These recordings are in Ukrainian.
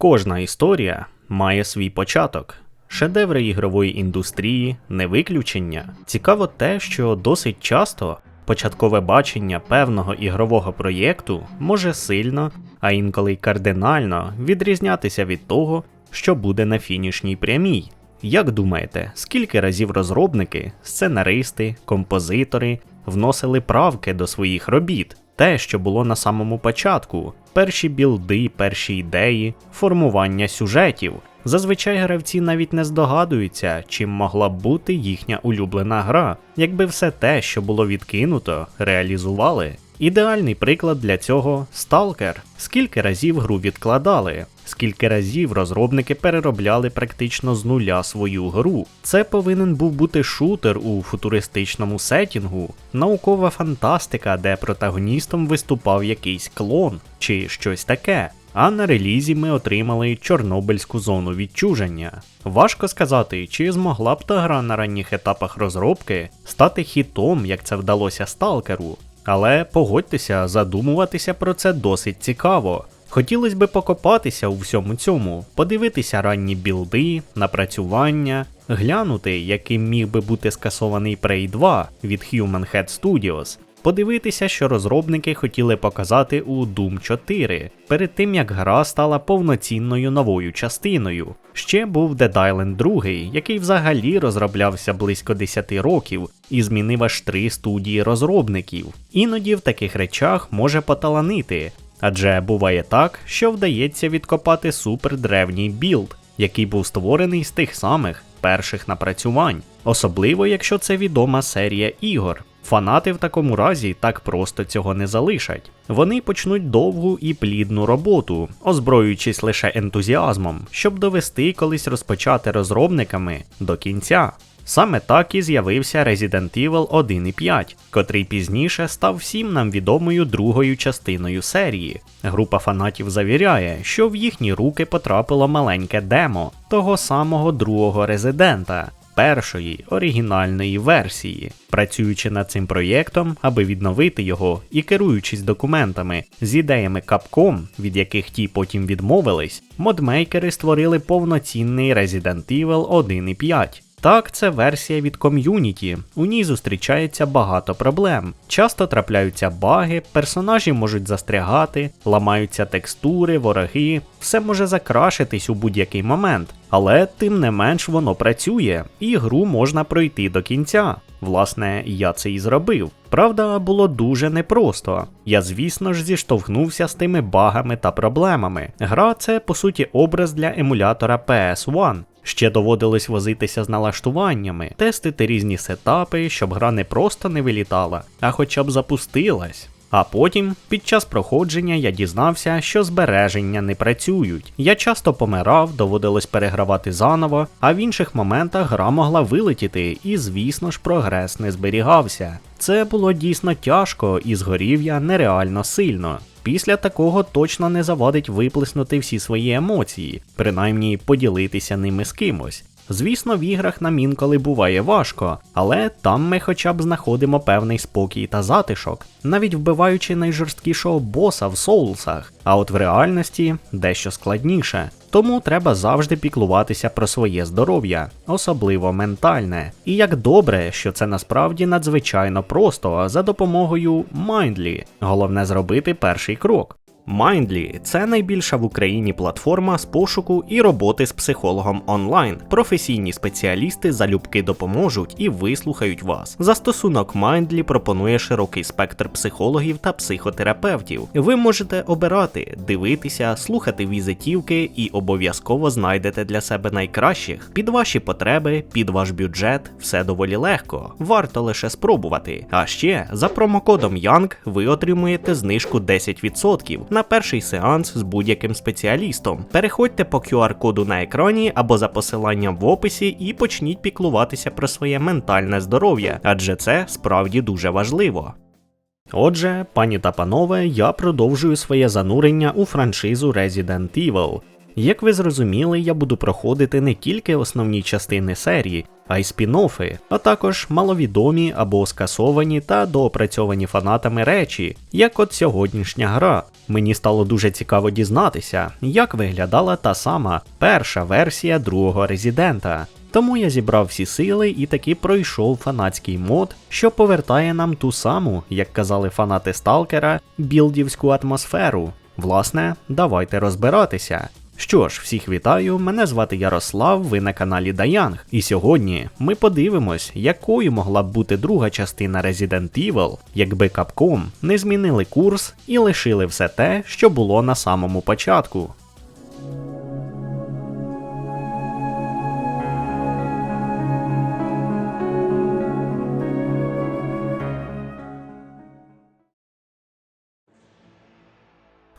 Кожна історія має свій початок. Шедеври ігрової індустрії не виключення. Цікаво те, що досить часто початкове бачення певного ігрового проєкту може сильно, а інколи й кардинально відрізнятися від того, що буде на фінішній прямій. Як думаєте, скільки разів розробники, сценаристи, композитори вносили правки до своїх робіт? Те, що було на самому початку, перші білди, перші ідеї, формування сюжетів. Зазвичай гравці навіть не здогадуються, чим могла б бути їхня улюблена гра, якби все те, що було відкинуто, реалізували. Ідеальний приклад для цього сталкер. Скільки разів гру відкладали, скільки разів розробники переробляли практично з нуля свою гру. Це повинен був бути шутер у футуристичному сетінгу, наукова фантастика, де протагоністом виступав якийсь клон чи щось таке. А на релізі ми отримали Чорнобильську зону відчуження. Важко сказати, чи змогла б та гра на ранніх етапах розробки стати хітом, як це вдалося сталкеру. Але погодьтеся, задумуватися про це досить цікаво. Хотілося би покопатися у всьому цьому, подивитися ранні білди, напрацювання, глянути, яким міг би бути скасований Prey 2 від Human Head Studios, подивитися, що розробники хотіли показати у Doom 4, перед тим як гра стала повноцінною новою частиною. Ще був Dead Island 2, який взагалі розроблявся близько 10 років і змінив аж три студії розробників. Іноді в таких речах може поталанити, адже буває так, що вдається відкопати супердревній білд, який був створений з тих самих перших напрацювань, особливо якщо це відома серія ігор. Фанати в такому разі так просто цього не залишать. Вони почнуть довгу і плідну роботу, озброюючись лише ентузіазмом, щоб довести колись розпочати розробниками до кінця. Саме так і з'явився Resident Evil 1 і 5, котрий пізніше став всім нам відомою другою частиною серії. Група фанатів завіряє, що в їхні руки потрапило маленьке демо того самого другого резидента. Першої оригінальної версії, працюючи над цим проєктом, аби відновити його і керуючись документами з ідеями Capcom, від яких ті потім відмовились, модмейкери створили повноцінний Resident Evil 1 і 5. Так, це версія від ком'юніті, у ній зустрічається багато проблем. Часто трапляються баги, персонажі можуть застрягати, ламаються текстури, вороги, все може закрашитись у будь-який момент, але тим не менш воно працює, і гру можна пройти до кінця. Власне, я це і зробив. Правда, було дуже непросто. Я, звісно ж, зіштовхнувся з тими багами та проблемами. Гра це по суті образ для емулятора PS1. Ще доводилось возитися з налаштуваннями, тестити різні сетапи, щоб гра не просто не вилітала, а хоча б запустилась. А потім, під час проходження, я дізнався, що збереження не працюють. Я часто помирав, доводилось перегравати заново, а в інших моментах гра могла вилетіти, і, звісно ж, прогрес не зберігався. Це було дійсно тяжко, і згорів я нереально сильно. Після такого точно не завадить виплеснути всі свої емоції, принаймні поділитися ними з кимось. Звісно, в іграх нам інколи буває важко, але там ми хоча б знаходимо певний спокій та затишок, навіть вбиваючи найжорсткішого боса в соулсах, а от в реальності дещо складніше. Тому треба завжди піклуватися про своє здоров'я, особливо ментальне. І як добре, що це насправді надзвичайно просто за допомогою Mindly. Головне зробити перший крок. Mindly – це найбільша в Україні платформа з пошуку і роботи з психологом онлайн. Професійні спеціалісти залюбки допоможуть і вислухають вас. Застосунок Mindly пропонує широкий спектр психологів та психотерапевтів. Ви можете обирати, дивитися, слухати візитівки і обов'язково знайдете для себе найкращих під ваші потреби, під ваш бюджет. Все доволі легко. Варто лише спробувати. А ще за промокодом YOUNG ви отримуєте знижку 10% на перший сеанс з будь-яким спеціалістом. Переходьте по QR-коду на екрані або за посиланням в описі і почніть піклуватися про своє ментальне здоров'я, адже це справді дуже важливо. Отже, пані та панове, я продовжую своє занурення у франшизу Resident Evil. Як ви зрозуміли, я буду проходити не тільки основні частини серії, а й спін-оффи, а також маловідомі або скасовані та доопрацьовані фанатами речі, як от сьогоднішня гра. Мені стало дуже цікаво дізнатися, як виглядала та сама перша версія другого резидента. Тому я зібрав всі сили і таки пройшов фанатський мод, що повертає нам ту саму, як казали фанати Сталкера, білдівську атмосферу. Власне, давайте розбиратися. Що ж, всіх вітаю, мене звати Ярослав, ви на каналі Даянг, і сьогодні ми подивимось, якою могла б бути друга частина Resident Evil, якби Capcom не змінили курс і лишили все те, що було на самому початку.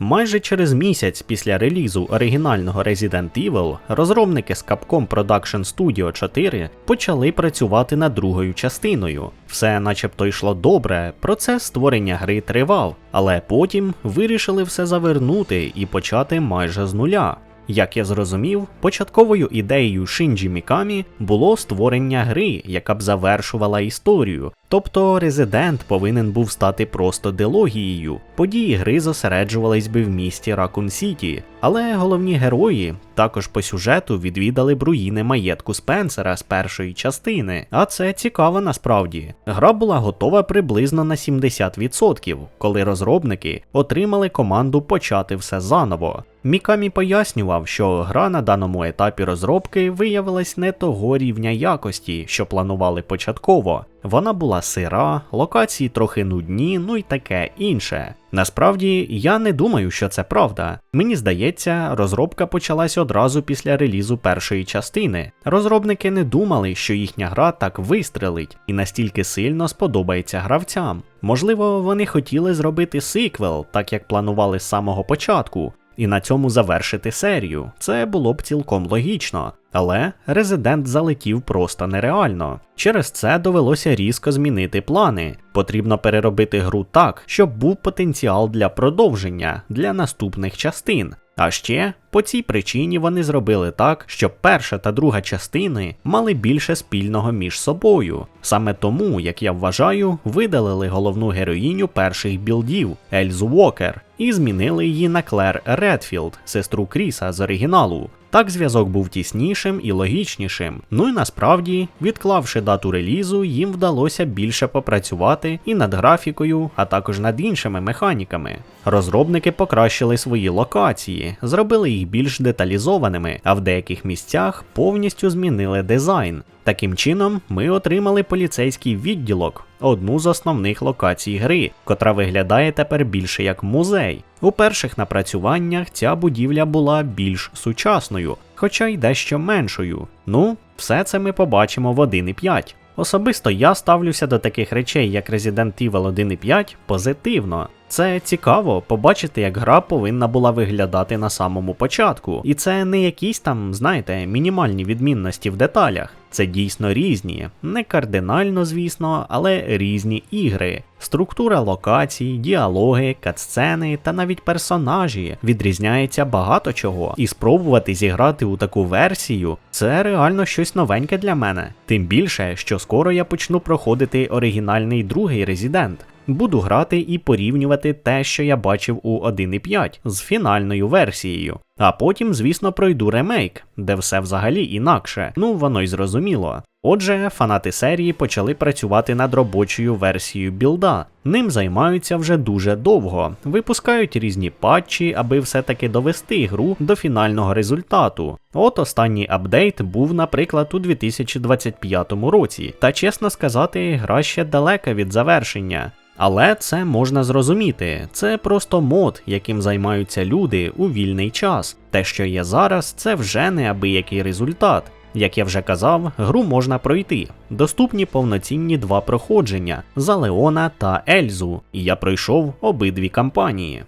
Майже через місяць після релізу оригінального Resident Evil розробники з Capcom Production Studio 4 почали працювати над другою частиною. Все начебто йшло добре, процес створення гри тривав, але потім вирішили все завернути і почати майже з нуля. Як я зрозумів, початковою ідеєю Шинджі Мікамі було створення гри, яка б завершувала історію. Тобто Резидент повинен був стати просто дилогією. Події гри зосереджувались би в місті Ракун Сіті, але головні герої також по сюжету відвідали б руїни маєтку Спенсера з першої частини. А це цікаво насправді. Гра була готова приблизно на 70%, коли розробники отримали команду почати все заново. Мікамі пояснював, що гра на даному етапі розробки виявилась не того рівня якості, що планували початково. Вона була сира, локації трохи нудні, ну й таке інше. Насправді, я не думаю, що це правда. Мені здається, розробка почалась одразу після релізу першої частини. Розробники не думали, що їхня гра так вистрелить і настільки сильно сподобається гравцям. Можливо, вони хотіли зробити сиквел, так як планували з самого початку, і на цьому завершити серію. Це було б цілком логічно. Але резидент залетів просто нереально. Через це довелося різко змінити плани. Потрібно переробити гру так, щоб був потенціал для продовження для наступних частин. А ще по цій причині вони зробили так, щоб перша та друга частини мали більше спільного між собою. Саме тому, як я вважаю, видалили головну героїню перших білдів Ельзу Уокер і змінили її на Клер Редфілд, сестру Кріса з оригіналу. Так зв'язок був тіснішим і логічнішим. Ну і насправді, відклавши дату релізу, їм вдалося більше попрацювати і над графікою, а також над іншими механіками. Розробники покращили свої локації, зробили їх більш деталізованими, а в деяких місцях повністю змінили дизайн. Таким чином, ми отримали поліцейський відділок, одну з основних локацій гри, котра виглядає тепер більше як музей. У перших напрацюваннях ця будівля була більш сучасною, хоча й дещо меншою. Ну, все це ми побачимо в 1.5. Особисто я ставлюся до таких речей, як Resident Evil 1.5 позитивно. Це цікаво побачити, як гра повинна була виглядати на самому початку. І це не якісь там, знаєте, мінімальні відмінності в деталях. Це дійсно різні, не кардинально, звісно, але різні ігри. Структура локацій, діалоги, катсцени та навіть персонажі відрізняється багато чого, і спробувати зіграти у таку версію це реально щось новеньке для мене. Тим більше, що скоро я почну проходити оригінальний другий резидент. Буду грати і порівнювати те, що я бачив у 1.5 з фінальною версією. А потім, звісно, пройду ремейк, де все взагалі інакше. Ну воно й зрозуміло. Отже, фанати серії почали працювати над робочою версією білда. Ним займаються вже дуже довго, випускають різні патчі, аби все-таки довести гру до фінального результату. От останній апдейт був, наприклад, у 2025 році, та чесно сказати, гра ще далека від завершення. Але це можна зрозуміти, це просто мод, яким займаються люди у вільний час. Те, що є зараз, це вже неабиякий результат. Як я вже казав, гру можна пройти. Доступні повноцінні два проходження за Леона та Ельзу, і я пройшов обидві кампанії.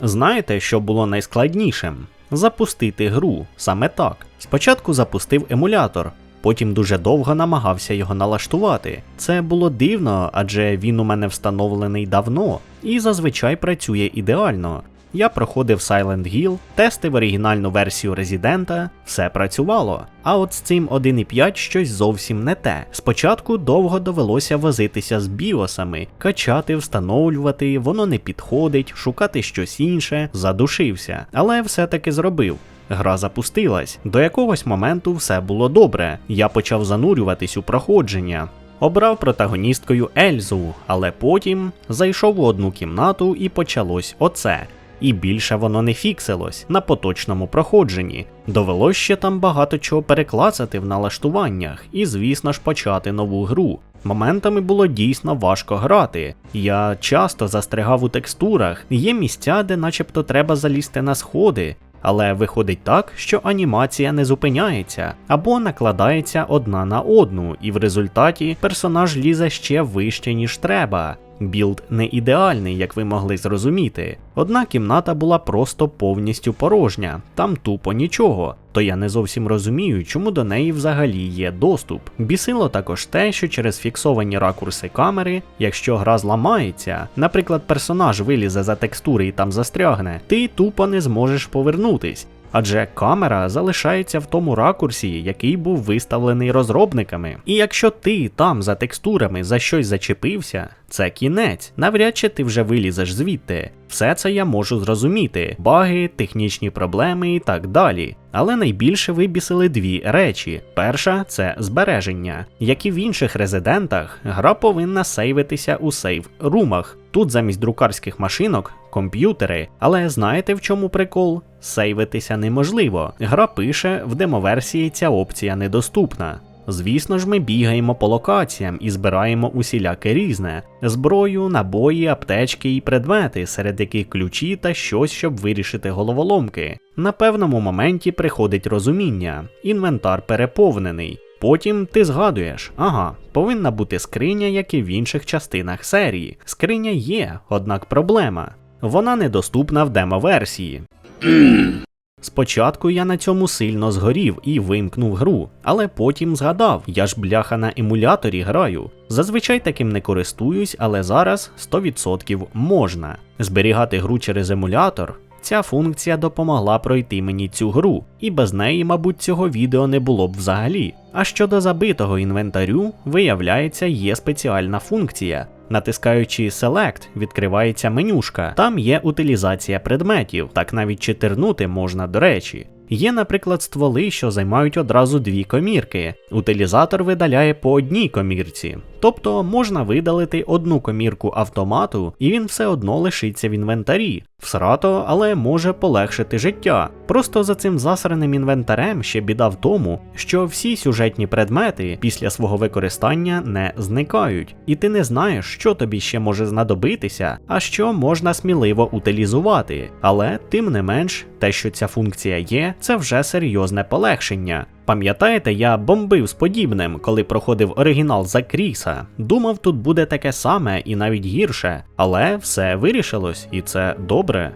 Знаєте, що було найскладнішим? Запустити гру саме так. Спочатку запустив емулятор, потім дуже довго намагався його налаштувати. Це було дивно, адже він у мене встановлений давно і зазвичай працює ідеально. Я проходив Silent Hill, тестив оригінальну версію Резидента, все працювало. А от з цим 1.5 щось зовсім не те. Спочатку довго довелося возитися з біосами, качати, встановлювати, воно не підходить, шукати щось інше, задушився, але все-таки зробив. Гра запустилась. До якогось моменту все було добре. Я почав занурюватись у проходження. Обрав протагоністкою Ельзу, але потім зайшов у одну кімнату і почалось оце. І більше воно не фіксилось на поточному проходженні. Довелось ще там багато чого переклацати в налаштуваннях, і, звісно ж, почати нову гру. Моментами було дійсно важко грати. Я часто застрягав у текстурах, є місця, де начебто треба залізти на сходи, але виходить так, що анімація не зупиняється або накладається одна на одну, і в результаті персонаж лізе ще вище, ніж треба. Білд не ідеальний, як ви могли зрозуміти. Одна кімната була просто повністю порожня, там тупо нічого. То я не зовсім розумію, чому до неї взагалі є доступ. Бісило також те, що через фіксовані ракурси камери, якщо гра зламається, наприклад, персонаж вилізе за текстури і там застрягне, ти тупо не зможеш повернутись адже камера залишається в тому ракурсі, який був виставлений розробниками. І якщо ти там за текстурами за щось зачепився, це кінець. Навряд чи ти вже вилізеш звідти. Все це я можу зрозуміти: баги, технічні проблеми і так далі. Але найбільше вибісили дві речі: перша це збереження, як і в інших резидентах, гра повинна сейвитися у сейв румах. Тут замість друкарських машинок комп'ютери. Але знаєте в чому прикол? Сейвитися неможливо. Гра пише, в демоверсії ця опція недоступна. Звісно ж, ми бігаємо по локаціям і збираємо усіляке різне: зброю, набої, аптечки і предмети, серед яких ключі та щось, щоб вирішити головоломки. На певному моменті приходить розуміння, інвентар переповнений. Потім ти згадуєш, ага, повинна бути скриня, як і в інших частинах серії. Скриня є, однак проблема. Вона недоступна в демо-версії. Спочатку я на цьому сильно згорів і вимкнув гру, але потім згадав, я ж бляха на емуляторі граю. Зазвичай таким не користуюсь, але зараз 100% можна. Зберігати гру через емулятор. Ця функція допомогла пройти мені цю гру, і без неї, мабуть, цього відео не було б взагалі. А щодо забитого інвентарю, виявляється, є спеціальна функція. Натискаючи Select, відкривається менюшка. Там є утилізація предметів, так навіть читернути можна до речі. Є, наприклад, стволи, що займають одразу дві комірки. Утилізатор видаляє по одній комірці. Тобто можна видалити одну комірку автомату, і він все одно лишиться в інвентарі. Всрато, але може полегшити життя. Просто за цим засраним інвентарем ще біда в тому, що всі сюжетні предмети після свого використання не зникають, і ти не знаєш, що тобі ще може знадобитися, а що можна сміливо утилізувати. Але тим не менш, те, що ця функція є, це вже серйозне полегшення. Пам'ятаєте, я бомбив з подібним, коли проходив оригінал за Кріса. Думав, тут буде таке саме і навіть гірше, але все вирішилось, і це добре.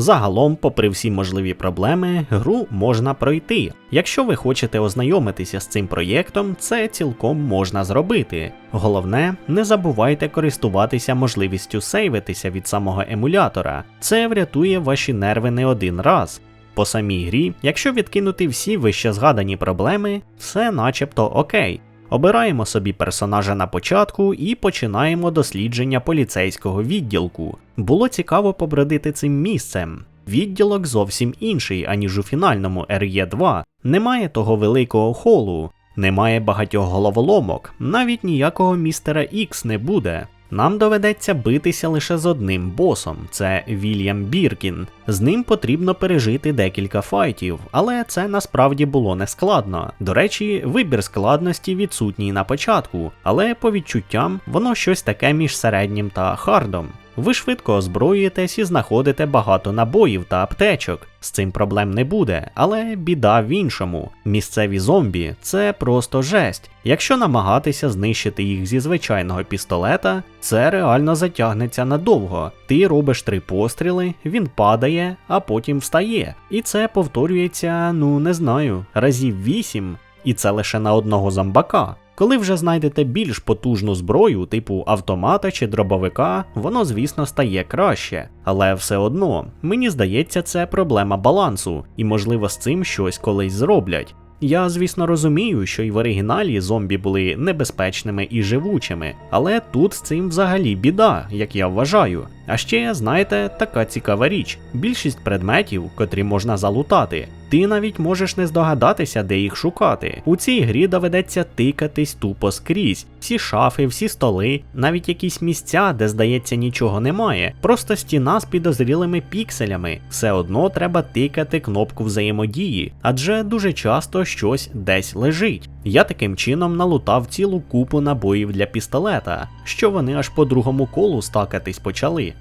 Загалом, попри всі можливі проблеми, гру можна пройти. Якщо ви хочете ознайомитися з цим проєктом, це цілком можна зробити. Головне, не забувайте користуватися можливістю сейвитися від самого емулятора. Це врятує ваші нерви не один раз. По самій грі, якщо відкинути всі вище згадані проблеми, все начебто окей. Обираємо собі персонажа на початку і починаємо дослідження поліцейського відділку. Було цікаво побродити цим місцем. Відділок зовсім інший, аніж у фінальному re 2 Немає того великого холу, немає багатьох головоломок, навіть ніякого містера Ікс не буде. Нам доведеться битися лише з одним босом, це Вільям Біркін. З ним потрібно пережити декілька файтів, але це насправді було не складно. До речі, вибір складності відсутній на початку, але по відчуттям воно щось таке між середнім та хардом. Ви швидко озброюєтесь і знаходите багато набоїв та аптечок. З цим проблем не буде, але біда в іншому. Місцеві зомбі це просто жесть. Якщо намагатися знищити їх зі звичайного пістолета, це реально затягнеться надовго. Ти робиш три постріли, він падає, а потім встає. І це повторюється, ну не знаю, разів вісім. І це лише на одного зомбака. Коли вже знайдете більш потужну зброю, типу автомата чи дробовика, воно, звісно, стає краще. Але все одно, мені здається, це проблема балансу, і можливо з цим щось колись зроблять. Я, звісно, розумію, що і в оригіналі зомбі були небезпечними і живучими, але тут з цим взагалі біда, як я вважаю. А ще, знаєте, така цікава річ: більшість предметів, котрі можна залутати, ти навіть можеш не здогадатися, де їх шукати. У цій грі доведеться тикатись тупо скрізь. Всі шафи, всі столи, навіть якісь місця, де здається нічого немає. Просто стіна з підозрілими пікселями. Все одно треба тикати кнопку взаємодії, адже дуже часто щось десь лежить. Я таким чином налутав цілу купу набоїв для пістолета, що вони аж по другому колу стакатись почали.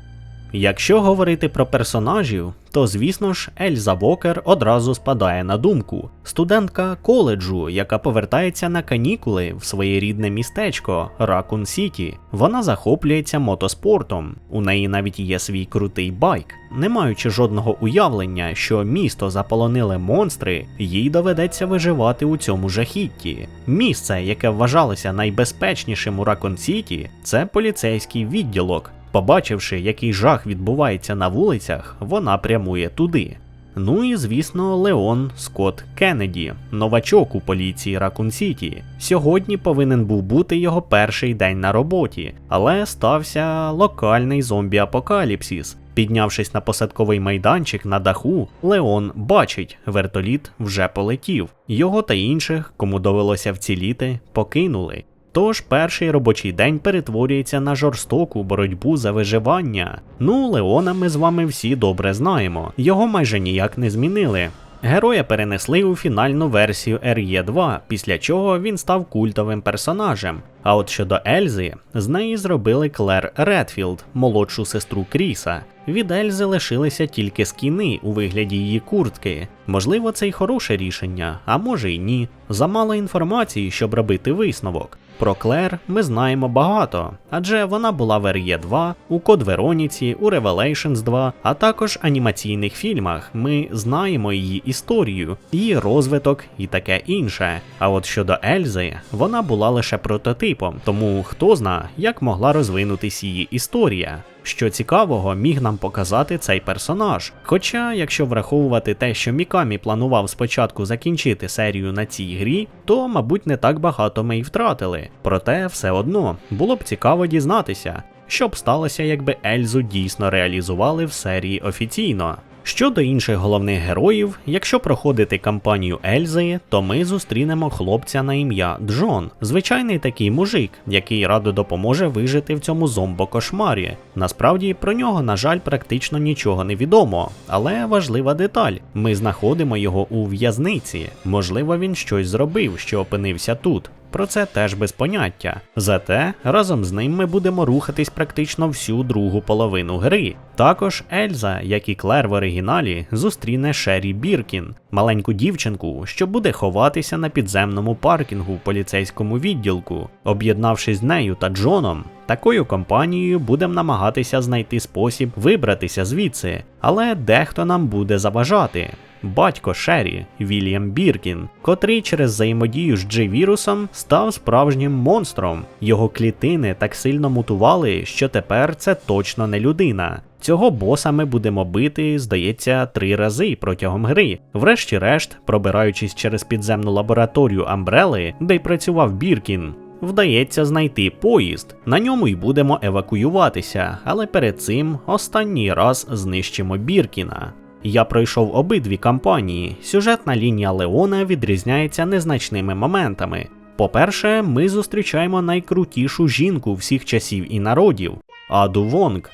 Якщо говорити про персонажів, то звісно ж Ельза Вокер одразу спадає на думку. Студентка коледжу, яка повертається на канікули в своє рідне містечко Ракун Сіті. Вона захоплюється мотоспортом. У неї навіть є свій крутий байк. Не маючи жодного уявлення, що місто заполонили монстри, їй доведеться виживати у цьому жахітті. Місце, яке вважалося найбезпечнішим у Ракун Сіті, це поліцейський відділок. Побачивши, який жах відбувається на вулицях, вона прямує туди. Ну і звісно, Леон Скотт Кеннеді, новачок у поліції Ракун Сіті. Сьогодні повинен був бути його перший день на роботі, але стався локальний зомбі-апокаліпсис. Піднявшись на посадковий майданчик на даху, Леон бачить, вертоліт вже полетів. Його та інших, кому довелося вціліти, покинули. Тож перший робочий день перетворюється на жорстоку боротьбу за виживання. Ну, Леона ми з вами всі добре знаємо, його майже ніяк не змінили. Героя перенесли у фінальну версію re 2 після чого він став культовим персонажем. А от щодо Ельзи, з неї зробили Клер Редфілд, молодшу сестру Кріса. Від Ельзи лишилися тільки скіни у вигляді її куртки. Можливо, це й хороше рішення, а може й ні. Замало інформації, щоб робити висновок. Про Клер ми знаємо багато, адже вона була в re 2, у Код Вероніці, у Revelations 2, а також анімаційних фільмах. Ми знаємо її історію, її розвиток і таке інше. А от щодо Ельзи, вона була лише прототипом, тому хто зна, як могла розвинутись її історія. Що цікавого міг нам показати цей персонаж. Хоча, якщо враховувати те, що Мікамі планував спочатку закінчити серію на цій грі, то, мабуть, не так багато ми й втратили. Проте, все одно, було б цікаво дізнатися, що б сталося, якби Ельзу дійсно реалізували в серії офіційно. Щодо інших головних героїв, якщо проходити кампанію Ельзи, то ми зустрінемо хлопця на ім'я Джон, звичайний такий мужик, який радо допоможе вижити в цьому зомбо-кошмарі. Насправді про нього, на жаль, практично нічого не відомо, але важлива деталь: ми знаходимо його у в'язниці. Можливо, він щось зробив, що опинився тут. Про це теж без поняття. Зате разом з ним ми будемо рухатись практично всю другу половину гри. Також Ельза, як і Клер в оригіналі, зустріне Шері Біркін, маленьку дівчинку, що буде ховатися на підземному паркінгу в поліцейському відділку. Об'єднавшись з нею та Джоном, такою компанією будемо намагатися знайти спосіб вибратися звідси, але дехто нам буде заважати. Батько Шері Вільям Біркін, котрий через взаємодію з Джей-вірусом став справжнім монстром. Його клітини так сильно мутували, що тепер це точно не людина. Цього боса ми будемо бити, здається, три рази протягом гри. Врешті-решт, пробираючись через підземну лабораторію Амбрели, де й працював Біркін. Вдається знайти поїзд, на ньому й будемо евакуюватися, але перед цим останній раз знищимо Біркіна. Я пройшов обидві кампанії. Сюжетна лінія Леона відрізняється незначними моментами. По-перше, ми зустрічаємо найкрутішу жінку всіх часів і народів Аду Вонг.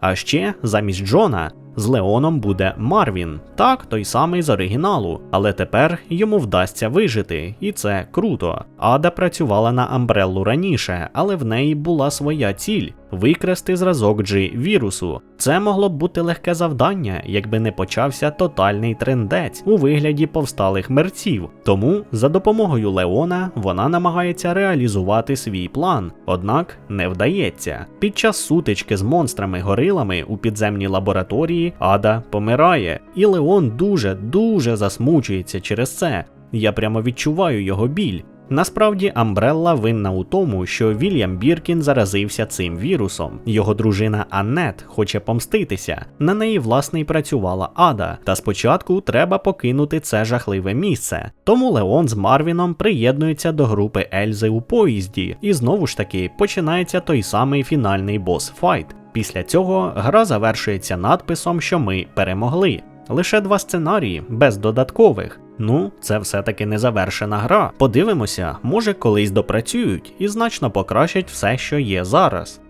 А ще замість Джона з Леоном буде Марвін, так той самий з оригіналу, але тепер йому вдасться вижити, і це круто. Ада працювала на Амбреллу раніше, але в неї була своя ціль викрасти зразок G вірусу. Це могло б бути легке завдання, якби не почався тотальний трендець у вигляді повсталих мерців. Тому за допомогою Леона вона намагається реалізувати свій план, однак не вдається. Під час сутички з монстрами-горилами у підземній лабораторії Ада помирає, і Леон дуже дуже засмучується через це. Я прямо відчуваю його біль. Насправді, Амбрелла винна у тому, що Вільям Біркін заразився цим вірусом. Його дружина Аннет хоче помститися. На неї власне й працювала Ада. Та спочатку треба покинути це жахливе місце. Тому Леон з Марвіном приєднуються до групи Ельзи у поїзді, і знову ж таки починається той самий фінальний бос-файт. Після цього гра завершується надписом, що ми перемогли. Лише два сценарії, без додаткових. Ну, це все-таки не завершена гра. Подивимося, може колись допрацюють і значно покращать все, що є зараз.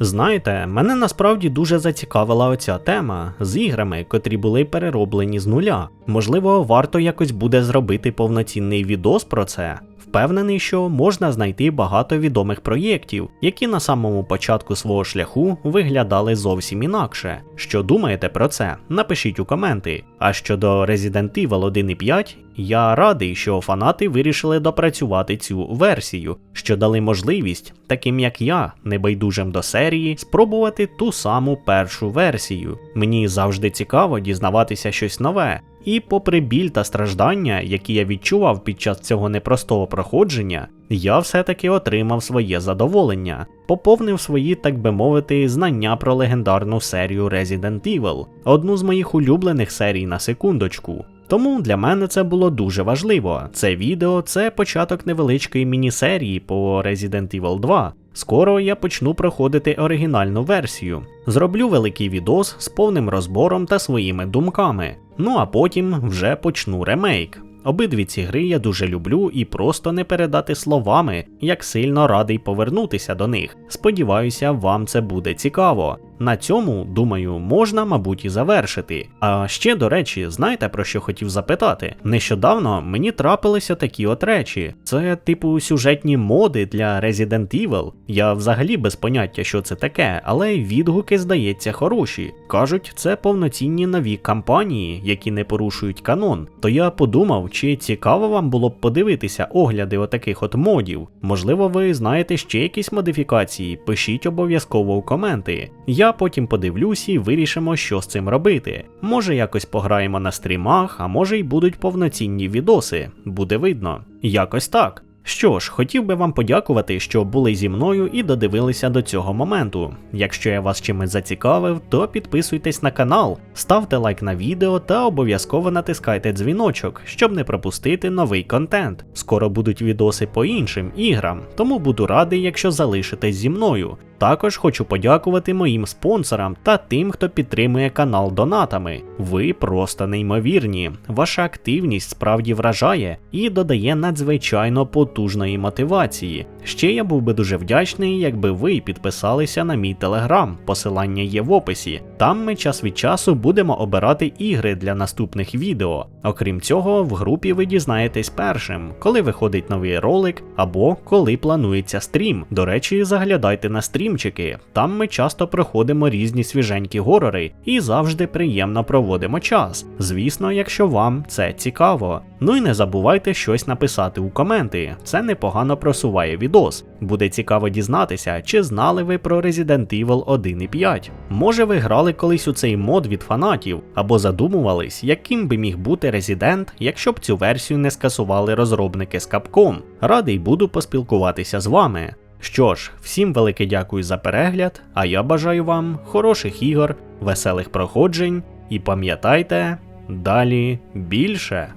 Знаєте, мене насправді дуже зацікавила оця тема з іграми, котрі були перероблені з нуля. Можливо, варто якось буде зробити повноцінний відос про це. Впевнений, що можна знайти багато відомих проєктів, які на самому початку свого шляху виглядали зовсім інакше. Що думаєте про це? Напишіть у коменти. А щодо Resident Evil 1.5, я радий, що фанати вирішили допрацювати цю версію, що дали можливість, таким як я, небайдужим до серії, спробувати ту саму першу версію. Мені завжди цікаво дізнаватися щось нове. І попри біль та страждання, які я відчував під час цього непростого проходження, я все-таки отримав своє задоволення, поповнив свої, так би мовити, знання про легендарну серію Resident Evil, одну з моїх улюблених серій на секундочку. Тому для мене це було дуже важливо. Це відео це початок невеличкої міні-серії по Resident Evil 2. Скоро я почну проходити оригінальну версію. Зроблю великий відос з повним розбором та своїми думками. Ну а потім вже почну ремейк. Обидві ці гри я дуже люблю і просто не передати словами, як сильно радий повернутися до них. Сподіваюся, вам це буде цікаво. На цьому, думаю, можна, мабуть, і завершити. А ще, до речі, знаєте про що хотів запитати? Нещодавно мені трапилися такі от речі. Це, типу, сюжетні моди для Resident Evil. Я взагалі без поняття, що це таке, але відгуки, здається, хороші. Кажуть, це повноцінні нові кампанії, які не порушують канон. То я подумав, чи цікаво вам було б подивитися огляди отаких от модів. Можливо, ви знаєте ще якісь модифікації, пишіть обов'язково у коменти. Я потім подивлюсь і вирішимо, що з цим робити. Може якось пограємо на стрімах, а може й будуть повноцінні відоси, буде видно. Якось так. Що ж, хотів би вам подякувати, що були зі мною і додивилися до цього моменту. Якщо я вас чимось зацікавив, то підписуйтесь на канал, ставте лайк на відео та обов'язково натискайте дзвіночок, щоб не пропустити новий контент. Скоро будуть відоси по іншим іграм, тому буду радий, якщо залишитесь зі мною. Також хочу подякувати моїм спонсорам та тим, хто підтримує канал донатами. Ви просто неймовірні. Ваша активність справді вражає і додає надзвичайно потужної мотивації. Ще я був би дуже вдячний, якби ви підписалися на мій телеграм, посилання є в описі. Там ми час від часу будемо обирати ігри для наступних відео. Окрім цього, в групі ви дізнаєтесь першим, коли виходить новий ролик або коли планується стрім. До речі, заглядайте на стрімчики. Там ми часто проходимо різні свіженькі горори і завжди приємно проводимо час. Звісно, якщо вам це цікаво. Ну і не забувайте щось написати у коменти. Це непогано просуває відос. Буде цікаво дізнатися, чи знали ви про Resident Evil 1.5. Може ви грали колись у цей мод від фанатів, або задумувались, яким би міг бути Resident, якщо б цю версію не скасували розробники з Capcom. Радий буду поспілкуватися з вами. Що ж, всім велике дякую за перегляд, а я бажаю вам хороших ігор, веселих проходжень і пам'ятайте, далі більше.